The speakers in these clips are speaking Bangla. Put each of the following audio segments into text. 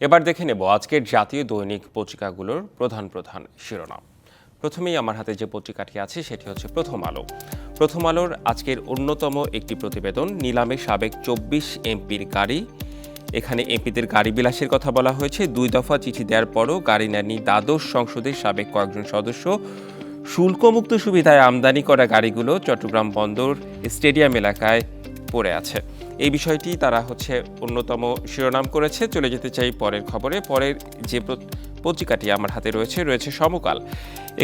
এবার দেখে নেব আজকের জাতীয় দৈনিক পত্রিকাগুলোর প্রধান প্রধান শিরোনাম। প্রথমেই আমার হাতে যে পত্রিকাটি আছে সেটি হচ্ছে প্রথম আলো। প্রথম আলোর আজকের অন্যতম একটি প্রতিবেদন, নিলামে সাবেক চব্বিশ এমপির গাড়ি। এখানে এমপিদের গাড়ি বিলাসের কথা বলা হয়েছে। দুই দফা চিঠি দেওয়ার পরও গাড়ি নেননি দ্বাদশ সংসদের সাবেক কয়েকজন সদস্য। শুল্কমুক্ত সুবিধায় আমদানি করা গাড়িগুলো চট্টগ্রাম বন্দর স্টেডিয়াম এলাকায় পড়ে আছে। এই বিষয়টি তারা হচ্ছে অন্যতম শিরোনাম করেছে। চলে যেতে চাই পরের খবরে। পরের যে পত্রিকাটি আমার হাতে রয়েছে রয়েছে সমকাল।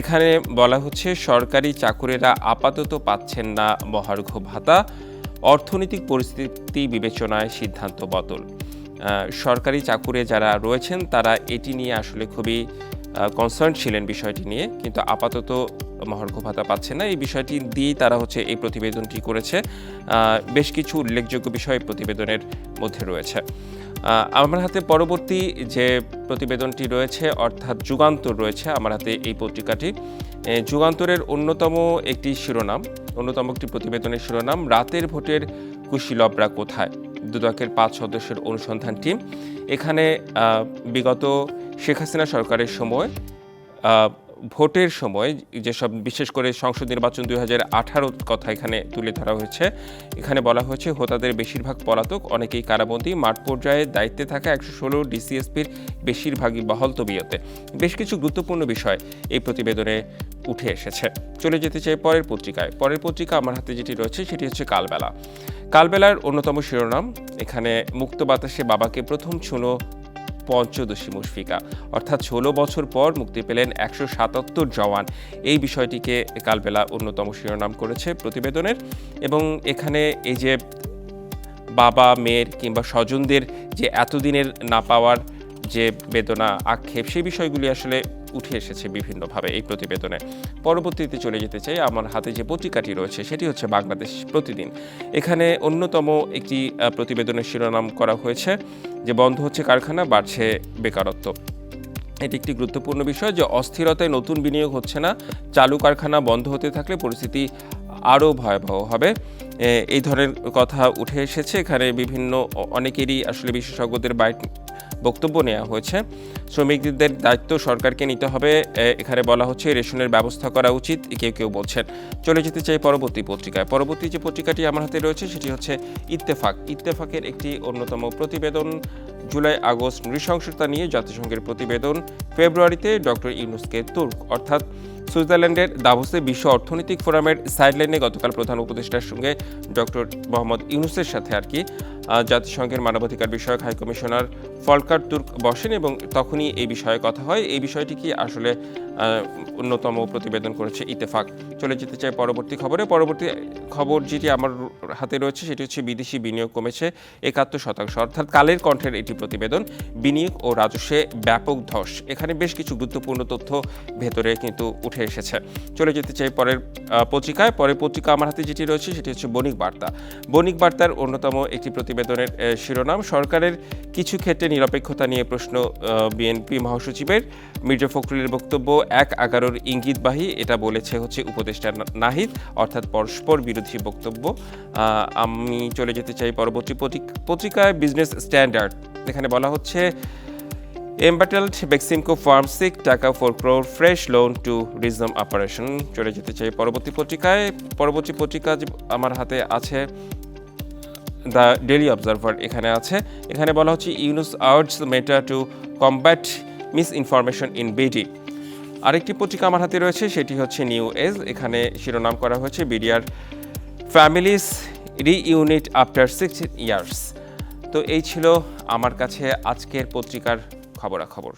এখানে বলা হচ্ছে, সরকারি চাকুরেরা আপাতত পাচ্ছেন না মহার্ঘ ভাতা। অর্থনৈতিক পরিস্থিতি বিবেচনায় সিদ্ধান্ত বদল। সরকারি চাকুরে যারা রয়েছেন, তারা এটি নিয়ে আসলে খুবই কনসার্ন ছিলেন বিষয়টি নিয়ে। কিন্তু আপাতত মহার্ঘ ভাতা পাচ্ছে না। এই বিষয়টি দিয়েই তারা হচ্ছে এই প্রতিবেদনটি করেছে। বেশ কিছু উল্লেখযোগ্য বিষয় প্রতিবেদনের মধ্যে রয়েছে। আমার হাতে পরবর্তী যে প্রতিবেদনটি রয়েছে, অর্থাৎ যুগান্তর রয়েছে আমার হাতে এই পত্রিকাটি। যুগান্তরের অন্যতম একটি শিরোনাম, অন্যতম একটি প্রতিবেদনের শিরোনাম, রাতের ভোটের কুশীলবরা কোথায়? দুদকের পাঁচ সদস্যের অনুসন্ধান টিম। এখানে বিগত শেখ হাসিনা সরকারের সময় ভোটের সময় যেসব বিশেষ করে সংসদ নির্বাচন দুই হাজার আঠারোর কথা এখানে তুলে ধরা হয়েছে, এখানে বলা হয়েছে হোতাদের বেশিরভাগ পলাতক, অনেকেই কারাবন্দী, মাঠ পর্যায়ে দায়িত্বে থাকা একশো ষোলো ডিসিএসপির বেশিরভাগই বহল তবিয়তে। বেশ কিছু গুরুত্বপূর্ণ বিষয় এই প্রতিবেদনে উঠে এসেছে। চলে যেতে চাই পরের পত্রিকায়। পরের পত্রিকা আমার হাতে যেটি রয়েছে, সেটি হচ্ছে কালবেলা। কালবেলার অন্যতম শিরোনাম, এখানে মুক্ত বাতাসে বাবাকে প্রথম ছুনো পঞ্চদশী মুশফিকা। অর্থাৎ ষোলো বছর পর মুক্তি পেলেন একশো সাতাত্তর জওয়ান। এই বিষয়টিকে কালবেলা অন্যতম শিরোনাম করেছে প্রতিবেদনের এবং এখানে এই যে বাবা, মেয়ের কিংবা স্বজনদের যে এতদিনের না পাওয়ার যে বেদনা, আক্ষেপ, সেই বিষয়গুলি আসলে উঠে এসেছে বিভিন্নভাবে এই প্রতিবেদনে। পরবর্তীতে চলে যেতে চাই আমার হাতে যে পত্রিকাটি রয়েছে, সেটি হচ্ছে বাংলাদেশ প্রতিদিন। এখানে অন্যতম একটি প্রতিবেদনের শিরোনাম করা হয়েছে যে বন্ধ হচ্ছে কারখানা, বাড়ছে বেকারত্ব। এটি একটি গুরুত্বপূর্ণ বিষয় যে অস্থিরতায় নতুন বিনিয়োগ হচ্ছে না, চালু কারখানা বন্ধ হতে থাকলে পরিস্থিতি আরও ভয়াবহ হবে। এই ধরনের কথা উঠে এসেছে। এখানে বিভিন্ন অনেকেরই আসলে বিশেষজ্ঞদের বাইট, বক্তব্য নেওয়া হয়েছে। শ্রমিকদের দায়িত্ব সরকারকে নিতে হবে। এখানে বলা হচ্ছে রেশনের ব্যবস্থা করা উচিত। কেউ কেউ বলছেন, চলে যেতে চাই পরবর্তী পত্রিকায়। পরবর্তী যে পত্রিকাটি আমার হাতে রয়েছে, সেটি হচ্ছে ইত্তেফাক। ইত্তেফাকের একটি অন্যতম প্রতিবেদন জুলাই, আগস্ট নৃশংসতা নিয়ে জাতিসংঘের প্রতিবেদন। ফেব্রুয়ারিতে ডক্টর ইউনুসকে তুর্ক। অর্থাৎ সুইজারল্যান্ডের দাভোসে বিশ্ব অর্থনৈতিক ফোরামের সাইডলাইনে গতকাল প্রধান উপদেষ্টার সঙ্গে ডক্টর মোহাম্মদ ইউনুসের সাথে আর কি জাতিসংঘের মানবাধিকার বিষয়ক হাই কমিশনার ফলকার তুর্ক বসেন এবং তখনই এই বিষয়ে কথা হয়। এই বিষয়টি কি আসলে অন্যতম প্রতিবেদন করেছে ইতেফাক চলে যেতে চাই পরবর্তী খবরে। পরবর্তী খবর যেটি আমার হাতে রয়েছে, সেটি হচ্ছে বিদেশি বিনিয়োগ কমেছে একাত্তর শতাংশ। অর্থাৎ কালের কণ্ঠের এটি প্রতিবেদন, বিনিয়োগ ও রাজস্বে ব্যাপক ধস। এখানে বেশ কিছু গুরুত্বপূর্ণ তথ্য ভেতরে কিন্তু উঠে এসেছে। চলে যেতে চাই পরের পত্রিকায়। পরের পত্রিকা আমার হাতে যেটি রয়েছে, সেটি হচ্ছে বণিক বার্তা। বণিক বার্তার অন্যতম একটি প্রতিবেদনের শিরোনাম, সরকারের কিছু ক্ষেত্রে নিরপেক্ষতা নিয়ে প্রশ্ন বিএনপি মহাসচিবের। মির্জা ফখরুলের বক্তব্য, এক এগারোর ইঙ্গিতবাহী, এটা বলেছে হচ্ছে উপদেষ্টা নাহিদ, অর্থাৎ পরস্পর বিরোধী বক্তব্য। আমি চলে যেতে চাই পরবর্তী পত্রিক- পত্রিকায় বিজনেস স্ট্যান্ডার্ড এখানে বলা হচ্ছে embattled Beximco pharma seeks taka four crore fresh loan to resume operation চলে যেতে চাই পরবর্তী পত্রিকায়। পরবর্তী পত্রিকা আমার হাতে আছে দ্য ডেলি অবজারভার এখানে আছে। এখানে বলা হচ্ছে Yunus urges Meta to combat misinformation in BD. আরেকটি পত্রিকা আমার হাতে রয়েছে, সেটি হচ্ছে নিউ এজ। এখানে শিরোনাম করা হয়েছে, BDR families reunite after sixteen years. তো এই ছিল আমার কাছে আজকের পত্রিকার খবরাখবর।